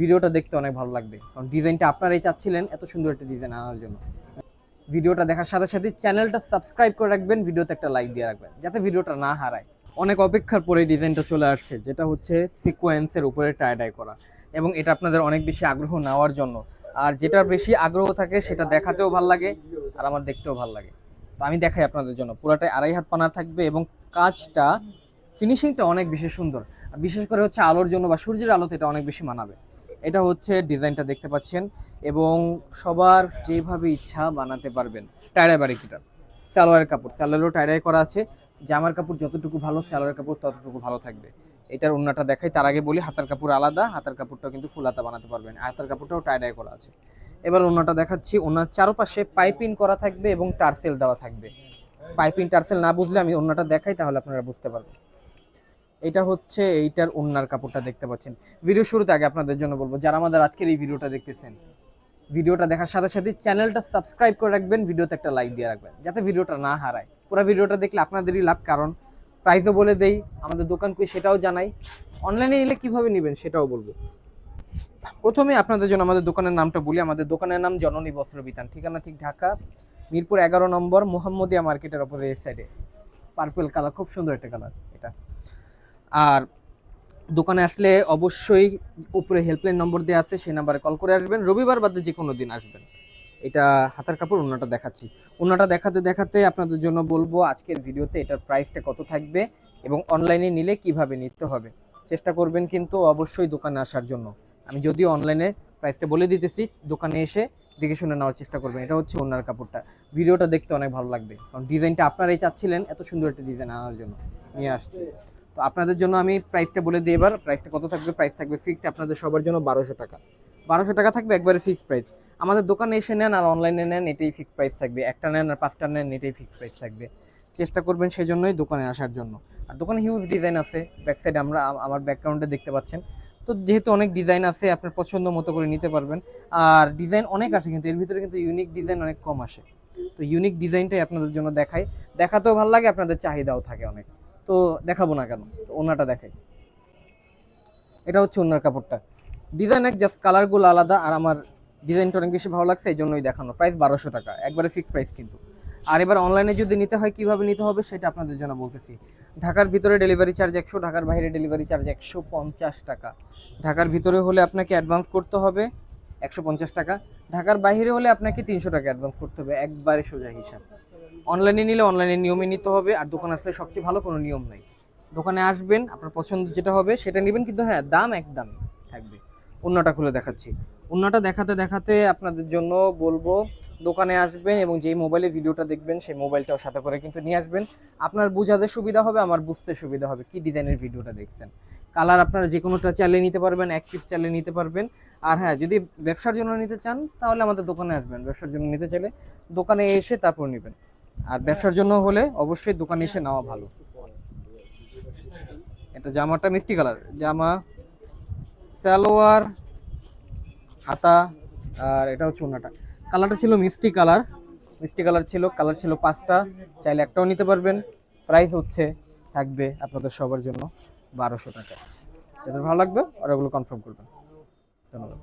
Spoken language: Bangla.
ভিডিওটা দেখতে অনেক ভালো লাগবে। কারণ ডিজাইনটা আপনারাই চাচ্ছিলেন এত সুন্দর একটা ডিজাইন আনার জন্য। ভিডিওটা দেখার সাথে সাথে চ্যানেলটা সাবস্ক্রাইব করে রাখবেন, ভিডিওতে একটা লাইক দিয়ে রাখবেন, যাতে ভিডিওটা না হারায়। অনেক অপেক্ষার পরে ডিজাইনটা চলে আসছে, যেটা হচ্ছে সিকোয়েন্সের উপরে টাইডাই করা। এবং এটা আপনাদের অনেক বেশি আগ্রহ নেওয়ার জন্য। আর যেটার বেশি আগ্রহ থাকে, সেটা দেখাতেও ভালো লাগে, আর আমার দেখতেও ভালো লাগে। তো আমি দেখাই আপনাদের জন্য। পুরাটাই আড়াই হাত পানা থাকবে এবং কাজটা ফিনিশিংটা অনেক বেশি সুন্দর। বিশেষ করে হচ্ছে আলোর জন্য বা সূর্যের আলোতে এটা অনেক বেশি মানাবে। এটা হচ্ছে ডিজাইনটা দেখতে পাচ্ছেন এবং সবার যেভাবে ইচ্ছা বানাতে পারবেন। টায়রাই বারিকিটা সালোয়ারের কাপড় সালোয়ারও টায়রাই করা আছে। জামার কাপড় যতটুকু ভালো, সালোয়ারের কাপড় ততটুকু ভালো থাকবে। এটার অন্যটা দেখাই, তার আগে বলি হাতার কাপড় আলাদা, হাতার কাপড়টাও কিন্তু ফুল হাতা বানাতে পারবেন। হাতার কাপড়টাও টাইডাই করা আছে। এবার অন্যটা দেখাচ্ছি ওনার চারপাশে পাইপিং করা থাকবে এবং টার্সেল দেওয়া থাকবে। পাইপিং টার্সেল না বুঝলে আমি অন্যটা দেখাই, তাহলে আপনারা বুঝতে পারবেন। এটা হচ্ছে এইটার ওন্নার কাপড়টা দেখতে পাচ্ছেন। ভিডিও শুরুতে আগে আপনাদের জন্য বলব, যারা আমাদের আজকের এই ভিডিওটা দেখতেছেন, ভিডিওটা দেখার সাথে সাথে চ্যানেলটা সাবস্ক্রাইব করে রাখবেন, ভিডিওতে একটা লাইক দিয়ে রাখবেন, যাতে ভিডিওটা না হারায়। পুরো ভিডিওটা দেখলে আপনাদেরই লাভ, কারণ প্রাইসও বলে দেই, আমাদের দোকান কই সেটাও জানাই। অনলাইনে নিলে কীভাবে নেবেন সেটাও বলব। প্রথমে আপনাদের জন্য আমাদের দোকানের নামটা বলি। আমাদের দোকানের নাম জননী বস্ত্র বিতান, ঠিকানা ঠিক ঢাকা, মিরপুর এগারো নম্বর মোহাম্মদিয়া মার্কেটের অপোজিট সাইডে পার্পল কালার খুব সুন্দর একটা কালার এটা। আর দোকানে আসলে অবশ্যই উপরে হেল্পলাইন নম্বর দেওয়া আছে, সেই নাম্বারে কল করে আসবেন। রবিবার বাদে যে কোনো দিন আসবেন। এটা হাতার কাপড় অন্যটা দেখাচ্ছি। অন্যটা দেখাতে দেখাতে আপনাদের জন্য বলব, আজকের ভিডিওতে এটার প্রাইসটা কত থাকবে এবং অনলাইনে নিলে কীভাবে নিতে হবে। চেষ্টা করবেন কিন্তু অবশ্যই দোকানে আসার জন্য। আমি যদিও অনলাইনে প্রাইসটা বলে দিতেছি, দোকানে এসে দেখে শুনে নেওয়ার চেষ্টা করবেন। এটা হচ্ছে ওনার কাপড়টা। ভিডিওটা দেখতে অনেক ভালো লাগবে। কারণ ডিজাইনটা আপনারাই চাচ্ছিলেন, এত সুন্দর একটা ডিজাইন আনার জন্য। নিয়ে আসছি। তো আপনাদের জন্য আমি প্রাইসটা বলে দিই এবার। প্রাইসটা কত থাকবে? প্রাইস থাকবে ফিক্সড আপনাদের সবার জন্য বারোশো টাকা। বারোশো টাকা থাকবে একবারে ফিক্সড প্রাইস আমাদের দোকানে এসে নেন আর অনলাইনে নেন, এটাই ফিক্সড প্রাইস থাকবে। একটা নেন আর পাঁচটা নেন, এটাই ফিক্সড প্রাইস থাকবে। চেষ্টা করবেন সেই জন্যই দোকানে আসার জন্য। আর দোকানে হিউজ ডিজাইন আছে। ব্যাক সাইডে আমরা আমার ব্যাকগ্রাউন্ডে দেখতে পাচ্ছেন। তো যেহেতু অনেক ডিজাইন আছে, আপনার পছন্দ মতো করে নিতে পারবেন। আর ডিজাইন অনেক আসে কিন্তু, এর ভিতরে কিন্তু ইউনিক ডিজাইন অনেক কম আসে। তো ইউনিক ডিজাইনটাই আপনাদের জন্য দেখাই। দেখাতেও ভালো লাগে, আপনাদের চাহিদাও থাকে অনেক। তো দেখাবো না কেন ওনাটা দেখাই। এটা হচ্ছে ওনার কাপড়টা। ডিজাইন এক জাস্ট কালারগুলো আলাদা, আর আমার ডিজাইনটা অনেক বেশি ভালো লাগছে এই জন্যই দেখানো। প্রাইস বারোশো টাকা, একবারে ফিক্সড প্রাইস কিন্তু। আর এবার অনলাইনে যদি নিতে হয়, কীভাবে নিতে হবে সেটা আপনাদের জন্য বলতেছি। ঢাকার ভিতরে ডেলিভারি চার্জ একশো, ঢাকার বাইরে ডেলিভারি চার্জ একশো পঞ্চাশ টাকা। ঢাকার ভিতরে হলে আপনাকে অ্যাডভান্স করতে হবে একশো পঞ্চাশ টাকা। ঢাকার বাইরে হলে আপনাকে তিনশো টাকা অ্যাডভান্স করতে হবে, একবারে সোজা হিসাব। অনলাইনে নিলে অনলাইনে নিয়মে নিতে হবে, আর দোকানে আসলে সবচেয়ে ভালো কোনো নিয়ম নাই। দোকানে আসবেন, আপনার পছন্দ যেটা হবে সেটা নেবেন, কিন্তু হ্যাঁ দাম একদম থাকবে। অন্যটা খুলে দেখাচ্ছি। অন্যটা দেখাতে দেখাতে আপনাদের জন্য বলব দোকানে আসবেন এবং যেই মোবাইলে ভিডিওটা দেখবেন, সেই মোবাইলটাও সাথে করে কিন্তু নিয়ে আসবেন। আপনার বোঝাতে সুবিধা হবে, আমার বুঝতে সুবিধা হবে কি ডিজাইনের ভিডিওটা দেখছেন। কালার আপনারা যে কোনোটা চালিয়ে নিতে পারবেন পিস চালিয়ে নিতে পারবেন। আর হ্যাঁ যদি ব্যবসার জন্য নিতে চান, তাহলে আমাদের দোকানে আসবেন। ব্যবসার জন্য নিতে চাইলে দোকানে এসে তারপর নেবেন। আর ব্যবসার জন্য হলে অবশ্যই দোকানে এসে নেওয়া ভালো। এটা জামাটা মিষ্টি কালার। জামা, সালোয়ার, হাতা আর এটা হচ্ছে ওনাটা কালারটা ছিল মিষ্টি কালার। মিষ্টি কালার ছিল কালার ছিল পাঁচটা। চাইলে একটাও নিতে পারবেন। প্রাইস হচ্ছে, থাকবে আপনাদের সবার জন্য বারোশো টাকা। যাদের ভালো লাগবে আর ওগুলো কনফার্ম করবেন। ধন্যবাদ।